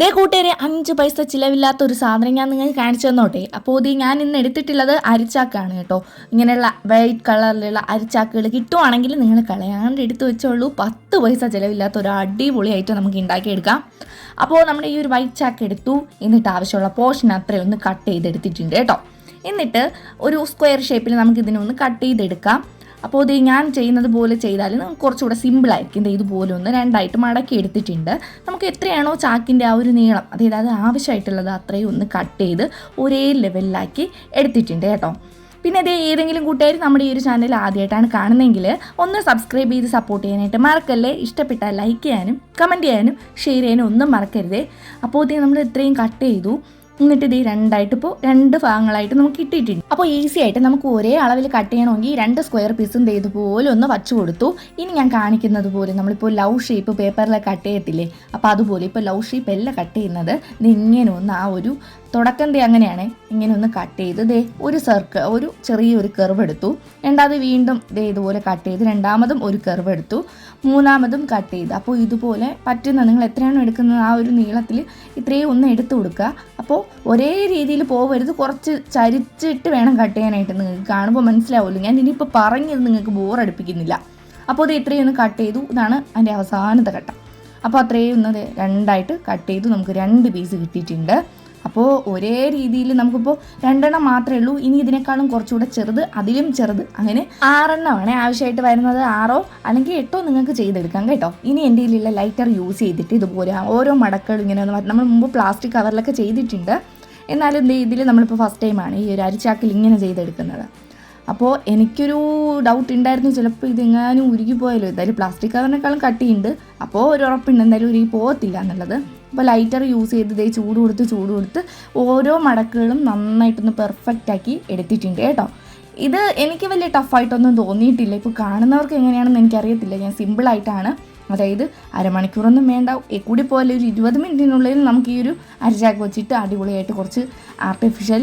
ദേ കൂട്ടുകാരെ അഞ്ച് പൈസ ചിലവില്ലാത്ത ഒരു സാധനം ഞാൻ നിങ്ങൾക്ക് കാണിച്ചു തന്നോട്ടെ. അപ്പോൾ ഇത് ഞാൻ ഇന്ന് എടുത്തിട്ടുള്ളത് അരിച്ചാക്കാണ് കേട്ടോ. ഇങ്ങനെയുള്ള വൈറ്റ് കളറിലുള്ള അരിച്ചാക്കുകൾ കിട്ടുവാണെങ്കിൽ നിങ്ങൾ കളയാണ്ട് എടുത്ത് വെച്ചോളൂ. പത്ത് പൈസ ചിലവില്ലാത്ത ഒരു അടിപൊളിയായിട്ട് നമുക്ക് ഉണ്ടാക്കിയെടുക്കാം. അപ്പോൾ നമ്മുടെ ഈ ഒരു വൈറ്റ് ചാക്ക് എടുത്തു. എന്നിട്ട് ആവശ്യമുള്ള പോർഷൻ അത്രയും ഒന്ന് കട്ട് ചെയ്തെടുത്തിട്ടുണ്ട് കേട്ടോ. എന്നിട്ട് ഒരു സ്ക്വയർ ഷേപ്പിൽ നമുക്ക് ഇതിനെ ഒന്ന് കട്ട് ചെയ്തെടുക്കാം. അപ്പോൾ ഇത് ഞാൻ ചെയ്യുന്നത് പോലെ ചെയ്താൽ നമുക്ക് കുറച്ചുകൂടെ സിമ്പിളായിരിക്കും ഇതുപോലെ ഒന്ന് രണ്ടായിട്ട് മടക്കി എടുത്തിട്ടുണ്ട്. നമുക്ക് എത്രയാണോ ചാക്കിന്റെ ആ ഒരു നീളം അതായത് അത് ആവശ്യമായിട്ടുള്ളത് അത്രയും ഒന്ന് കട്ട് ചെയ്ത് ഒരേ ലെവലിലാക്കി എടുത്തിട്ടുണ്ട് കേട്ടോ. പിന്നെ ഇത് ഏതെങ്കിലും കൂട്ടുകാർ നമ്മുടെ ഈ ഒരു ചാനൽ ആദ്യമായിട്ടാണ് കാണുന്നതെങ്കിൽ ഒന്ന് സബ്സ്ക്രൈബ് ചെയ്ത് സപ്പോർട്ട് ചെയ്യാനായിട്ട് മറക്കല്ലേ? ഇഷ്ടപ്പെട്ടാൽ ലൈക്ക് ചെയ്യാനും കമന്റ് ചെയ്യാനും ഷെയർ ചെയ്യാനും ഒന്നും മറക്കരുതേ. അപ്പോൾ ഇത് നമ്മൾ ഇത്രയും കട്ട് ചെയ്തു. എന്നിട്ട് ഇത് രണ്ടായിട്ട് ഇപ്പോൾ രണ്ട് ഭാഗങ്ങളായിട്ട് നമുക്ക് ഇട്ടിട്ടുണ്ട് അപ്പോൾ ഈസി ആയിട്ട് നമുക്ക് ഒരേ അളവിൽ കട്ട് ചെയ്യണമെങ്കിൽ രണ്ട് സ്ക്വയർ പീസും ഇതുപോലെ ഒന്ന് വച്ചു കൊടുത്തു. ഇനി ഞാൻ കാണിക്കുന്നത് പോലെ നമ്മളിപ്പോൾ ലവ് ഷേപ്പ് പേപ്പറിൽ കട്ട് ചെയ്യത്തില്ലേ? അപ്പോൾ അതുപോലെ ഇപ്പോൾ ലവ് ഷേപ്പ് എല്ലാം കട്ട് ചെയ്യുന്നത് ഇങ്ങനെ ഒന്ന് ആ ഒരു തുടക്കം ദേ അങ്ങനെയാണ്. ഇങ്ങനെ ഒന്ന് കട്ട് ചെയ്ത് ദേ ഒരു സർക്കിൾ ഒരു ചെറിയൊരു കർവ് എടുത്തു. രണ്ടാമത് വീണ്ടും ദേ ഇതുപോലെ കട്ട് ചെയ്ത് രണ്ടാമതും ഒരു കർവ് എടുത്തു. മൂന്നാമതും കട്ട് ചെയ്ത്. അപ്പോൾ ഇതുപോലെ പറ്റുന്ന നിങ്ങൾ എത്രയാണോ എടുക്കുന്നത് ആ ഒരു നീളത്തിൽ ഇത്രയും ഒന്ന് എടുത്തു കൊടുക്കുക. അപ്പോൾ ഒരേ രീതിയിൽ പോകരുത് കുറച്ച് ചരിച്ചിട്ട് വേണം കട്ട് ചെയ്യാനായിട്ട് നിങ്ങൾക്ക് കാണുമ്പോൾ മനസ്സിലാവുമല്ലോ. ഞാൻ ഇനിയിപ്പോൾ പറഞ്ഞത് നിങ്ങൾക്ക് ബോറടിപ്പിക്കുന്നില്ല അപ്പോൾ ഇത് ഇത്രയും ഒന്ന് കട്ട് ചെയ്തു. ഇതാണ് അതിന്റെ അവസാനത്തെ ഘട്ടം. അപ്പോൾ അത്രയും ഒന്ന് രണ്ടായിട്ട് കട്ട് ചെയ്തു. നമുക്ക് രണ്ട് പീസ് കിട്ടിയിട്ടുണ്ട്. അപ്പോൾ ഒരേ രീതിയിൽ നമുക്കിപ്പോൾ രണ്ടെണ്ണം മാത്രമേ ഉള്ളൂ. ഇനി ഇതിനേക്കാളും കുറച്ചുകൂടെ ചെറുത് അതിലും ചെറുത്. അങ്ങനെ ആറെണ്ണമാണ് ആവശ്യമായിട്ട് വരുന്നത്. ആറോ അല്ലെങ്കിൽ എട്ടോ നിങ്ങൾക്ക് ചെയ്തെടുക്കാം കേട്ടോ. ഇനി എന്റെ കയ്യിലുള്ള ലൈറ്റർ യൂസ് ചെയ്തിട്ട് ഇതുപോലെ ഓരോ മടക്കൾ ഇങ്ങനെ നമ്മൾ മുമ്പ് പ്ലാസ്റ്റിക് കവറിലൊക്കെ ചെയ്തിട്ടുണ്ട്. എന്നാലും ഇതിൽ നമ്മളിപ്പോൾ ഫസ്റ്റ് ടൈമാണ് ഈ ഒരു അരിച്ചാക്കിൽ ഇങ്ങനെ ചെയ്തെടുക്കുന്നത്. അപ്പോൾ എനിക്കൊരു ഡൗട്ട് ഉണ്ടായിരുന്നു. ചിലപ്പോൾ ഇതെങ്ങാനും ഉരുകി പോയാലോ. എന്തായാലും പ്ലാസ്റ്റിക് കവറിനേക്കാളും കട്ടിയുണ്ട്. അപ്പോൾ ഒരു ഉറപ്പുണ്ട്. എന്തായാലും ഉരുകി പോകത്തില്ല എന്നുള്ളത്. അപ്പോൾ ലൈറ്റർ യൂസ് ചെയ്ത് ഇതേ ചൂട് കൊടുത്ത് ചൂട് കൊടുത്ത് ഓരോ മടക്കുകളും നന്നായിട്ടൊന്ന് പെർഫെക്റ്റ് ആക്കി എടുത്തിട്ടുണ്ട് കേട്ടോ. ഇത് എനിക്ക് വലിയ ടഫായിട്ടൊന്നും തോന്നിയിട്ടില്ല. ഇപ്പോൾ കാണുന്നവർക്ക് എങ്ങനെയാണെന്ന് എനിക്കറിയത്തില്ല. ഞാൻ സിമ്പിളായിട്ടാണ് അതായത് അരമണിക്കൂറൊന്നും വേണ്ട. കൂടി പോലെ ഒരു ഇരുപത് മിനിറ്റിനുള്ളിൽ നമുക്ക് ഈ ഒരു അരിച്ചാക്ക് വെച്ചിട്ട് അടിപൊളിയായിട്ട് കുറച്ച് ആർട്ടിഫിഷ്യൽ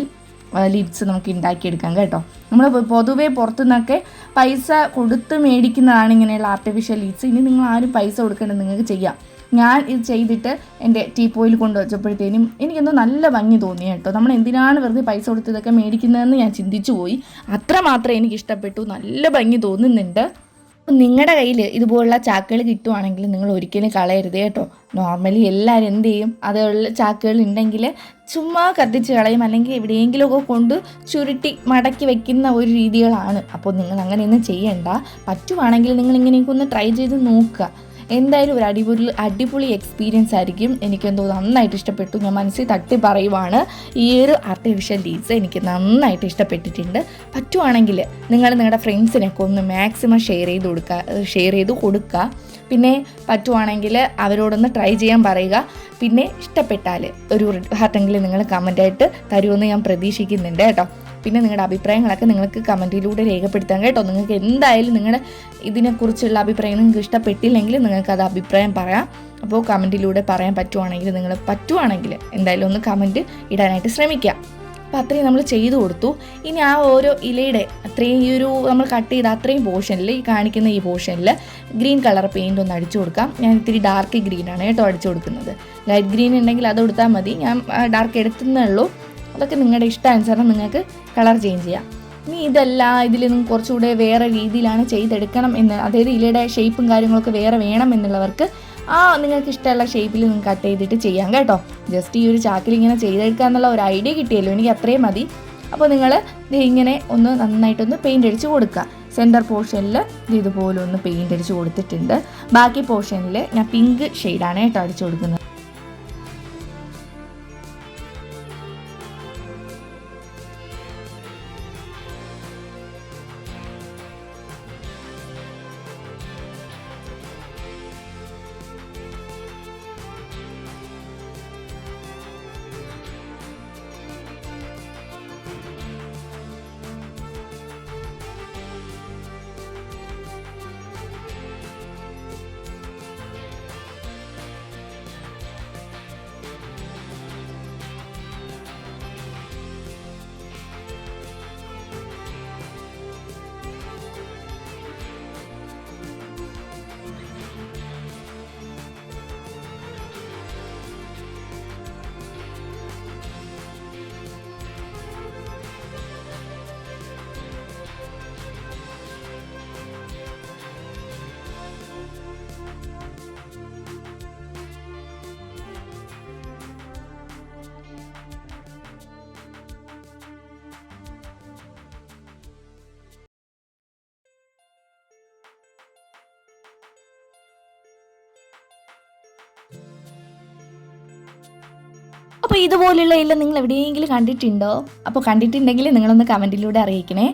ലിഡ്സ് നമുക്ക് ഉണ്ടാക്കിയെടുക്കാം കേട്ടോ. നമ്മൾ പൊതുവേ പുറത്തുനിന്നൊക്കെ പൈസ കൊടുത്ത് മേടിക്കുന്നതാണ് ഇങ്ങനെയുള്ള ആർട്ടിഫിഷ്യൽ ലിഡ്സ് ഇനി നിങ്ങൾ ആരും പൈസ കൊടുക്കേണ്ടത് നിങ്ങൾക്ക് ചെയ്യാം. ഞാൻ ഇത് ചെയ്തിട്ട് എന്റെ ടീപ്പോയിൽ കൊണ്ടുവച്ചപ്പോഴത്തേനും എനിക്കെന്തോ നല്ല ഭംഗി തോന്നി കേട്ടോ. നമ്മൾ എന്തിനാണ് വെറുതെ പൈസ കൊടുത്ത് ഇതൊക്കെ മേടിക്കുന്നതെന്ന് ഞാൻ ചിന്തിച്ചു പോയി. അത്രമാത്രം എനിക്ക് ഇഷ്ടപ്പെട്ടു. നല്ല ഭംഗി തോന്നുന്നുണ്ട്. നിങ്ങളുടെ കയ്യിൽ ഇതുപോലുള്ള ചാക്കുകൾ കിട്ടുവാണെങ്കിൽ നിങ്ങൾ ഒരിക്കലും കളയരുത് കേട്ടോ. നോർമലി എല്ലാവരും എന്ത് ചെയ്യും? അതുള്ള ചാക്കുകൾ ഉണ്ടെങ്കിൽ ചുമ്മാ കത്തിച്ച് കളയും. അല്ലെങ്കിൽ എവിടെയെങ്കിലുമൊക്കെ കൊണ്ട് ചുരുട്ടി മടക്കി വെക്കുന്ന ഒരു രീതികളാണ്. അപ്പോൾ നിങ്ങൾ അങ്ങനെയൊന്നും ചെയ്യണ്ട. പറ്റുവാണെങ്കിൽ നിങ്ങൾ ഇങ്ങനെയൊക്കെ ഒന്ന് ട്രൈ ചെയ്ത് നോക്കുക. എന്തായാലും ഒരു അടിപൊളി അടിപൊളി എക്സ്പീരിയൻസ് ആയിരിക്കും. എനിക്കെന്തോ നന്നായിട്ട് ഇഷ്ടപ്പെട്ടു. ഞാൻ മനസ്സിൽ തട്ടി പറയുവാണ്. ഈ ഒരു ആർട്ടിഫിഷ്യൽ ലീഡ്സ് എനിക്ക് നന്നായിട്ട് ഇഷ്ടപ്പെട്ടിട്ടുണ്ട്. പറ്റുവാണെങ്കിൽ നിങ്ങൾ നിങ്ങളുടെ ഫ്രണ്ട്സിനൊക്കെ ഒന്ന് മാക്സിമം ഷെയർ ചെയ്ത് കൊടുക്കുക ഷെയർ ചെയ്ത് കൊടുക്കുക പിന്നെ പറ്റുവാണെങ്കിൽ അവരോടൊന്ന് ട്രൈ ചെയ്യാൻ പറയുക. പിന്നെ ഇഷ്ടപ്പെട്ടാൽ ഒരു ഹാർട്ടെങ്കിലും നിങ്ങൾ കമന്റായിട്ട് തരുമെന്ന് ഞാൻ പ്രതീക്ഷിക്കുന്നുണ്ട് കേട്ടോ. പിന്നെ നിങ്ങളുടെ അഭിപ്രായങ്ങളൊക്കെ നിങ്ങൾക്ക് കമന്റിലൂടെ രേഖപ്പെടുത്താം കേട്ടോ. നിങ്ങൾക്ക് എന്തായാലും നിങ്ങളുടെ ഇതിനെക്കുറിച്ചുള്ള അഭിപ്രായം നിങ്ങൾക്ക് ഇഷ്ടപ്പെട്ടില്ലെങ്കിൽ നിങ്ങൾക്ക് അത് അഭിപ്രായം പറയാം. അപ്പോൾ കമന്റിലൂടെ പറയാൻ പറ്റുവാണെങ്കിൽ നിങ്ങൾ പറ്റുവാണെങ്കിൽ എന്തായാലും ഒന്ന് കമന്റ് ഇടാനായിട്ട് ശ്രമിക്കുക. അപ്പോൾ അത്രയും നമ്മൾ ചെയ്തു കൊടുത്തു. ഇനി ആ ഓരോ ഇലയുടെ അത്രയും ഈ ഒരു നമ്മൾ കട്ട് ചെയ്ത അത്രയും പോർഷനിൽ ഈ കാണിക്കുന്ന ഈ പോർഷനിൽ ഗ്രീൻ കളർ പെയിന്റ് ഒന്ന് അടിച്ചു കൊടുക്കാം. ഞാൻ ഇത്തിരി ഡാർക്ക് ഗ്രീനാണ് കേട്ടോ അടിച്ചു കൊടുക്കുന്നത്. ലൈറ്റ് ഗ്രീൻ ഉണ്ടെങ്കിൽ അത് കൊടുത്താൽ മതി. ഞാൻ ഡാർക്ക് എടുത്തുന്നേ ഉള്ളൂ. അതൊക്കെ നിങ്ങളുടെ ഇഷ്ടാനുസരണം നിങ്ങൾക്ക് കളർ ചേഞ്ച് ചെയ്യാം. ഇനി ഇതല്ല ഇതിൽ നിന്നും കുറച്ചുകൂടെ വേറെ രീതിയിലാണ് ചെയ്തെടുക്കണം എന്ന് അതായത് ഇലയുടെ ഷേപ്പും കാര്യങ്ങളൊക്കെ വേറെ വേണം എന്നുള്ളവർക്ക് ആ നിങ്ങൾക്ക് ഇഷ്ടമുള്ള ഷേപ്പിൽ നിങ്ങൾക്ക് കട്ട് ചെയ്തിട്ട് ചെയ്യാം കേട്ടോ. ജസ്റ്റ് ഈ ഒരു ചാക്കിൽ ഇങ്ങനെ ചെയ്തെടുക്കുക എന്നുള്ള ഒരു ഐഡിയ കിട്ടിയല്ലോ എനിക്ക് അത്രയും മതി. അപ്പോൾ നിങ്ങൾ ഇങ്ങനെ ഒന്ന് നന്നായിട്ടൊന്ന് പെയിന്റ് അടിച്ച് കൊടുക്കുക. സെന്റർ പോർഷനിൽ ഇതുപോലെ ഒന്ന് പെയിന്റ് അടിച്ച് കൊടുത്തിട്ടുണ്ട്. ബാക്കി പോർഷനിൽ ഞാൻ പിങ്ക് ഷെയ്ഡാണ് കേട്ടോ അടിച്ചു കൊടുക്കുന്നത്. അപ്പോൾ ഇതുപോലുള്ള എല്ലാം നിങ്ങൾ എവിടെയെങ്കിലും കണ്ടിട്ടുണ്ടോ? അപ്പോൾ കണ്ടിട്ടുണ്ടെങ്കിൽ നിങ്ങളൊന്ന് കമന്റിലൂടെ അറിയിക്കണേ.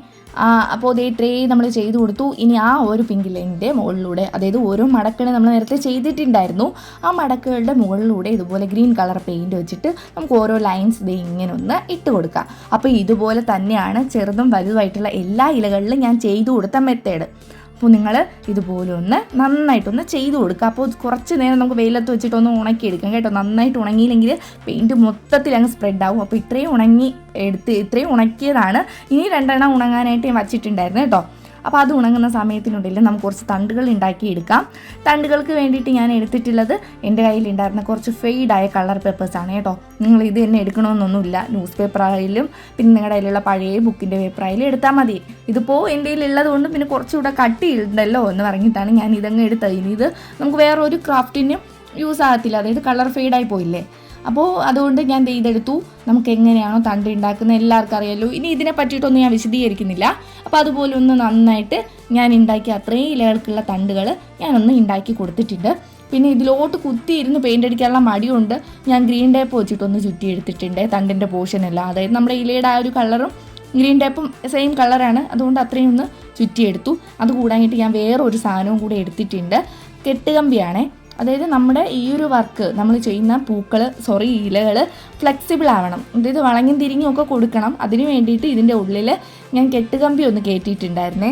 അപ്പോൾ ദേ ട്രേ നമ്മൾ ചെയ്തു കൊടുത്തു. ഇനി ആ ഒരു പിങ്ക് ലൈനിന്റെ മുകളിലൂടെ അതായത് ഓരോ മടക്കുകൾ നമ്മൾ നേരത്തെ ചെയ്തിട്ടുണ്ടായിരുന്നു. ആ മടക്കുകളുടെ മുകളിലൂടെ ഇതുപോലെ ഗ്രീൻ കളർ പെയിന്റ് വെച്ചിട്ട് നമുക്ക് ഓരോ ലൈൻസ് ഇത് ഇങ്ങനെ ഒന്ന് ഇട്ട് കൊടുക്കാം. അപ്പോൾ ഇതുപോലെ തന്നെയാണ് ചെറുതും വലുതുമായിട്ടുള്ള എല്ലാ ഇലകളിലും ഞാൻ ചെയ്തു കൊടുത്ത മെത്തേഡ് അപ്പോൾ നിങ്ങൾ ഇതുപോലെ ഒന്ന് നന്നായിട്ടൊന്ന് ചെയ്തു കൊടുക്കുക. അപ്പോൾ കുറച്ച് നേരം നമുക്ക് വെയിലത്ത് വെച്ചിട്ടൊന്ന് ഉണക്കിയെടുക്കാം കേട്ടോ. നന്നായിട്ട് ഉണങ്ങിയില്ലെങ്കിൽ പെയിന്റ് മൊത്തത്തിൽ അങ്ങ് സ്പ്രെഡ് ആവും. അപ്പോൾ ഇത്രയും ഉണങ്ങി എടുത്ത് ഇത്രയും ഉണക്കിയതാണ്. ഇനി രണ്ടെണ്ണം ഉണങ്ങാനായിട്ട് ഞാൻ വച്ചിട്ടുണ്ടായിരുന്നു കേട്ടോ. അപ്പോൾ അത് ഉണങ്ങുന്ന സമയത്തിനുള്ളിൽ നമുക്ക് കുറച്ച് തണ്ടുകൾ ഉണ്ടാക്കി എടുക്കാം. തണ്ടുകൾക്ക് വേണ്ടിയിട്ട് ഞാൻ എടുത്തിട്ടുള്ളത് എന്റെ കയ്യിലുണ്ടായിരുന്ന കുറച്ച് ഫെയ്ഡായ കളർ പേപ്പേഴ്സാണ് കേട്ടോ. നിങ്ങൾ ഇത് തന്നെ എടുക്കണമെന്നൊന്നുമില്ല. ന്യൂസ് പേപ്പർ ആയാലും പിന്നെ നിങ്ങളുടെ കയ്യിലുള്ള പഴയ ബുക്കിന്റെ പേപ്പർ ആയാലും എടുത്താൽ മതി. ഇതിപ്പോൾ എന്റെ കയ്യിലുള്ളത് കൊണ്ട് പിന്നെ കുറച്ചുകൂടെ കട്ടിയുണ്ടല്ലോ എന്ന് പറഞ്ഞിട്ടാണ് ഞാൻ ഇതങ്ങ് എടുത്തത്. ഇനി ഇത് നമുക്ക് വേറൊരു ക്രാഫ്റ്റിനും യൂസ് ആകത്തില്ല. അതായത് കളർ ഫെയ്ഡായി പോയില്ലേ? അപ്പോൾ അതുകൊണ്ട് ഞാൻ ദേ ഇതെടുത്തു. നമുക്ക് എങ്ങനെയാണോ തണ്ട് ഉണ്ടാക്കുന്നത് എല്ലാവർക്കും അറിയാലോ. ഇനി ഇതിനെ പറ്റിയിട്ടൊന്നും ഞാൻ വിശദീകരിക്കുന്നില്ല. അപ്പോൾ അതുപോലെ ഒന്ന് നന്നായിട്ട് ഞാൻ ഉണ്ടാക്കിയ അത്രയും ഇലകൾക്കുള്ള തണ്ടുകൾ ഞാനൊന്ന് ഉണ്ടാക്കി കൊടുത്തിട്ടുണ്ട്. പിന്നെ ഇതിലോട്ട് കുത്തിയിരുന്ന് പെയിന്റ് അടിക്കാനുള്ള മടിയുണ്ട്. ഞാൻ ഗ്രീൻ ടേപ്പ് വെച്ചിട്ടൊന്ന് ചുറ്റി എടുത്തിട്ടുണ്ട് തണ്ടിന്റെ പോർഷനെല്ലാം അതായത് നമ്മുടെ ഇലയുടെ ആ ഒരു കളറും ഗ്രീൻ ടേപ്പും സെയിം കളറാണ് അതുകൊണ്ട് അത്രയും ഒന്ന് ചുറ്റിയെടുത്തു. അത് കൂടാനായിട്ട് ഞാൻ വേറൊരു സാധനവും കൂടെ എടുത്തിട്ടുണ്ട്. കെട്ടുകമ്പിയാണേ. അതായത് നമ്മുടെ ഈ ഒരു വർക്ക് നമ്മൾ ചെയ്യുന്ന പൂക്കൾ സോറി ഇലകൾ ഫ്ലെക്സിബിൾ ആവണം. അതായത് വളഞ്ഞും തിരിഞ്ഞും ഒക്കെ കൊടുക്കണം. അതിന് വേണ്ടിയിട്ട് ഇതിന്റെ ഉള്ളിൽ ഞാൻ കെട്ടുകമ്പി ഒന്ന് കയറ്റിയിട്ടുണ്ടായിരുന്നേ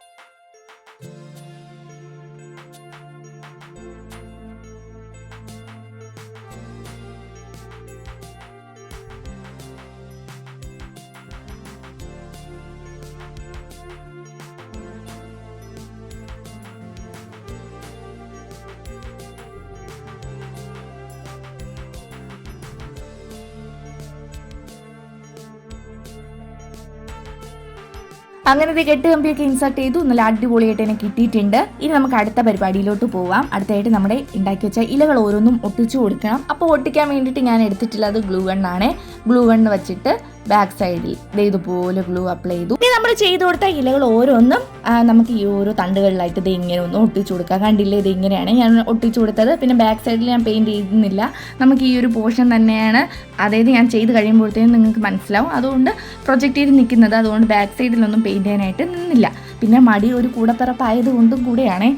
あ! അങ്ങനത്തെ കെട്ട് കമ്പിയൊക്കെ ഇൻസർട്ട് ചെയ്തു. നല്ല അടിപൊളിയായിട്ട് തന്നെ കിട്ടിയിട്ടുണ്ട്. ഇനി നമുക്ക് അടുത്ത പരിപാടിയിലോട്ട് പോവാം. അടുത്തായിട്ട് നമ്മുടെ ഉണ്ടാക്കി വെച്ച ഇലകൾ ഓരോന്നും ഒട്ടിച്ചു കൊടുക്കണം. അപ്പോൾ ഒട്ടിക്കാൻ വേണ്ടിയിട്ട് ഞാൻ എടുത്തിട്ടുള്ളത് ഗ്ലൂ ഗണ്ണാണ് ഗ്ലൂ ഗണ്ണ് വെച്ചിട്ട് ബാക്ക് സൈഡിൽ. ഇതുപോലെ ഗ്ലൂ അപ്ലൈ ചെയ്തു. ഇനി നമ്മൾ ചെയ്തു കൊടുത്ത ഇലകൾ ഓരോന്നും നമുക്ക് ഈ ഓരോ തണ്ടുകളിലായിട്ട് ഇത് ഇങ്ങനെ ഒന്ന് ഒട്ടിച്ചു കൊടുക്കാം. കണ്ടില്ലേ? ഇത് ഇങ്ങനെയാണ് ഞാൻ ഒട്ടിച്ചു കൊടുത്തത്. പിന്നെ ബാക്ക് സൈഡിൽ ഞാൻ പെയിന്റ് ചെയ്യുന്നില്ല നമുക്ക് ഈ ഒരു പോർഷൻ തന്നെയാണ്. അതായത് ഞാൻ ചെയ്ത് കഴിയുമ്പോഴത്തേക്കും നിങ്ങൾക്ക് മനസ്സിലാവും. അതുകൊണ്ട് പ്രൊജക്റ്റ് ചെയ്ത് നിൽക്കുന്നത്. അതുകൊണ്ട് ബാക്ക് സൈഡിലൊന്നും പെയിന്റ് ചെയ്യാനായിട്ട് നിന്നില്ല. പിന്നെ മടി ഒരു കൂടപ്പിറപ്പായത് കൊണ്ടും കൂടെയാണേ.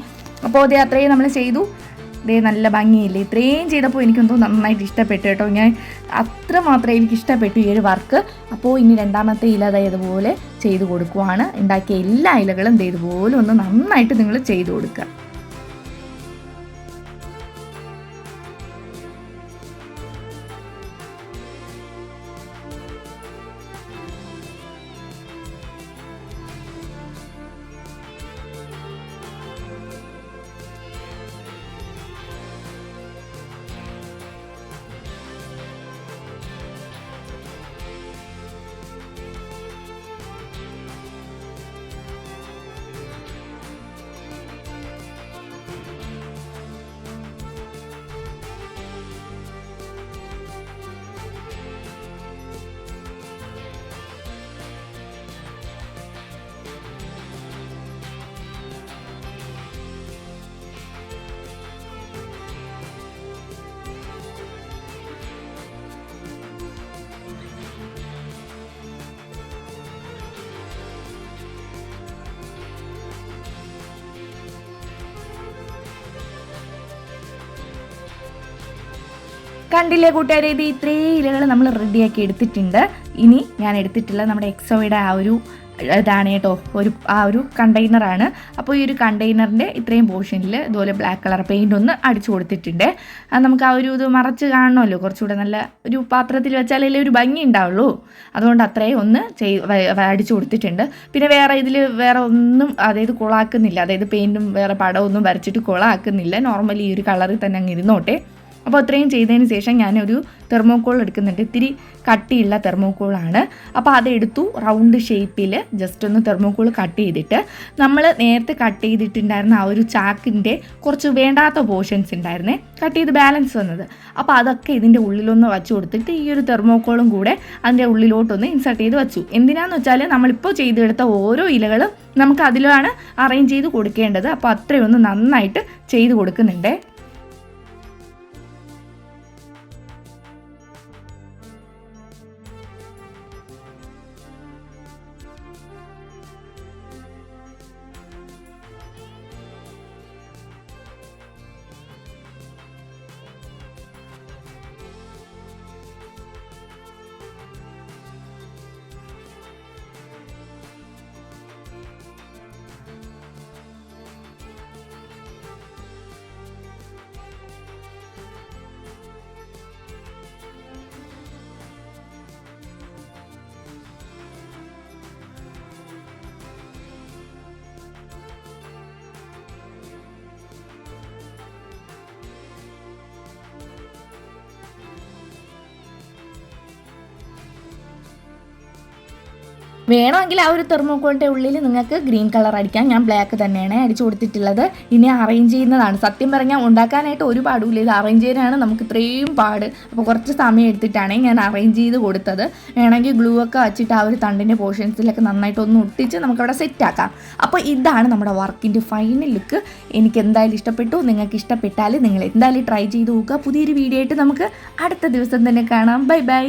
അപ്പോൾ അത് അത്രയും നമ്മൾ ചെയ്തു. ദേ നല്ല ഭംഗിയില്ലേ? ഇത്രയും ചെയ്തപ്പോൾ എനിക്കെന്തോ നന്നായിട്ട് ഇഷ്ടപ്പെട്ടു കേട്ടോ. ഞാൻ അത്ര മാത്രമേ എനിക്ക് ഇഷ്ടപ്പെട്ടു ഈ ഒരു വർക്ക്. അപ്പോൾ ഇനി രണ്ടാമത്തെ ഇല ഇതുപോലെ ചെയ്ത് കൊടുക്കുവാണ്. ഉണ്ടാക്കിയ എല്ലാ ഇലകളും ഇതുപോലെ ഒന്ന് നന്നായിട്ട് നിങ്ങൾ ചെയ്തു കൊടുക്കുക. കണ്ടില്ലേ കൂട്ടുകാരെ? ഇത് ഇത്രയും ഇലകൾ നമ്മൾ റെഡിയാക്കി എടുത്തിട്ടുണ്ട്. ഇനി ഞാൻ എടുത്തിട്ടുള്ള നമ്മുടെ എക്സോയുടെ ആ ഒരു ഇതാണ് കേട്ടോ. ഒരു ആ ഒരു കണ്ടെയ്നറാണ് അപ്പോൾ ഈ ഒരു കണ്ടെയ്നറിന്റെ ഇത്രയും പോർഷനിൽ ഇതുപോലെ ബ്ലാക്ക് കളർ പെയിന്റ് ഒന്ന് അടിച്ചു കൊടുത്തിട്ടുണ്ട്. അത് നമുക്ക് ആ ഒരു ഇത് മറച്ച് കാണണമല്ലോ. കുറച്ചുകൂടെ നല്ല ഒരു പാത്രത്തിൽ വെച്ചാലല്ലേ ഒരു ഭംഗി ഉണ്ടാവുള്ളൂ. അതുകൊണ്ട് അത്രയും ഒന്ന് ചെയ് അടിച്ചു കൊടുത്തിട്ടുണ്ട്. പിന്നെ വേറെ ഇതിൽ വേറെ ഒന്നും അതായത് കുളാക്കുന്നില്ല. അതായത് പെയിന്റും വേറെ പടമൊന്നും വരച്ചിട്ട് കുളാക്കുന്നില്ല. നോർമലി ഈ ഒരു കളറിൽ തന്നെ അങ്ങ് ഇരുന്നോട്ടെ. അപ്പോൾ അത്രയും ചെയ്തതിന് ശേഷം ഞാനൊരു തെർമോക്കോൾ എടുക്കുന്നുണ്ട്. ഇത്തിരി കട്ടിയുള്ള തെർമോക്കോളാണ് അപ്പോൾ അതെടുത്തു റൗണ്ട് ഷേപ്പിൽ ജസ്റ്റ് ഒന്ന് തെർമോക്കോൾ കട്ട് ചെയ്തിട്ട് നമ്മൾ നേരത്തെ കട്ട് ചെയ്തിട്ടുണ്ടായിരുന്ന ആ ഒരു ചാക്കിന്റെ കുറച്ച് വേണ്ടാത്ത പോർഷൻസ് ഉണ്ടായിരുന്നേ കട്ട് ചെയ്ത് ബാലൻസ് വന്നത്. അപ്പോൾ അതൊക്കെ ഇതിന്റെ ഉള്ളിലൊന്ന് വച്ച് കൊടുത്തിട്ട് ഈ ഒരു തെർമോക്കോളും കൂടെ അതിന്റെ ഉള്ളിലോട്ടൊന്ന് ഇൻസർട്ട് ചെയ്ത് വെച്ചു. എന്തിനാന്ന് വെച്ചാൽ നമ്മളിപ്പോൾ ചെയ്തെടുത്ത ഓരോ ഇലകളും നമുക്ക് അതിലാണ് അറേഞ്ച് ചെയ്ത് കൊടുക്കേണ്ടത്. അപ്പോൾ അത്രയൊന്ന് നന്നായിട്ട് ചെയ്ത് കൊടുക്കുന്നുണ്ട്. വേണമെങ്കിൽ ആ ഒരു തെർമോക്കോളിന്റെ ഉള്ളിൽ നിങ്ങൾക്ക് ഗ്രീൻ കളർ അടിക്കാം. ഞാൻ ബ്ലാക്ക് തന്നെയാണ് അടിച്ചു കൊടുത്തിട്ടുള്ളത്. ഇനി അറേഞ്ച് ചെയ്യുന്നതാണ്. സത്യം പറഞ്ഞാൽ ഉണ്ടാക്കാനായിട്ട് ഒരു പാടുമില്ല. ഇത് അറേഞ്ച് ചെയ്യാനാണ് നമുക്ക് ഇത്രയും പാട്. അപ്പോൾ കുറച്ച് സമയം എടുത്തിട്ടാണ് ഞാൻ അറേഞ്ച് ചെയ്ത് കൊടുത്തത്. വേണമെങ്കിൽ ഗ്ലൂ ഒക്കെ വെച്ചിട്ട് ആ ഒരു തണ്ടിന്റെ പോർഷൻസിലൊക്കെ നന്നായിട്ട് ഒന്ന് ഒട്ടിച്ച് നമുക്കവിടെ സെറ്റാക്കാം അപ്പോൾ ഇതാണ് നമ്മുടെ വർക്കിന്റെ ഫൈനൽ ലുക്ക് എനിക്ക് എന്തായാലും ഇഷ്ടപ്പെട്ടു. നിങ്ങൾക്ക് ഇഷ്ടപ്പെട്ടാൽ നിങ്ങൾ എന്തായാലും ട്രൈ ചെയ്ത് നോക്കുക. പുതിയൊരു വീഡിയോ ആയിട്ട് നമുക്ക് അടുത്ത ദിവസം തന്നെ കാണാം. Bye bye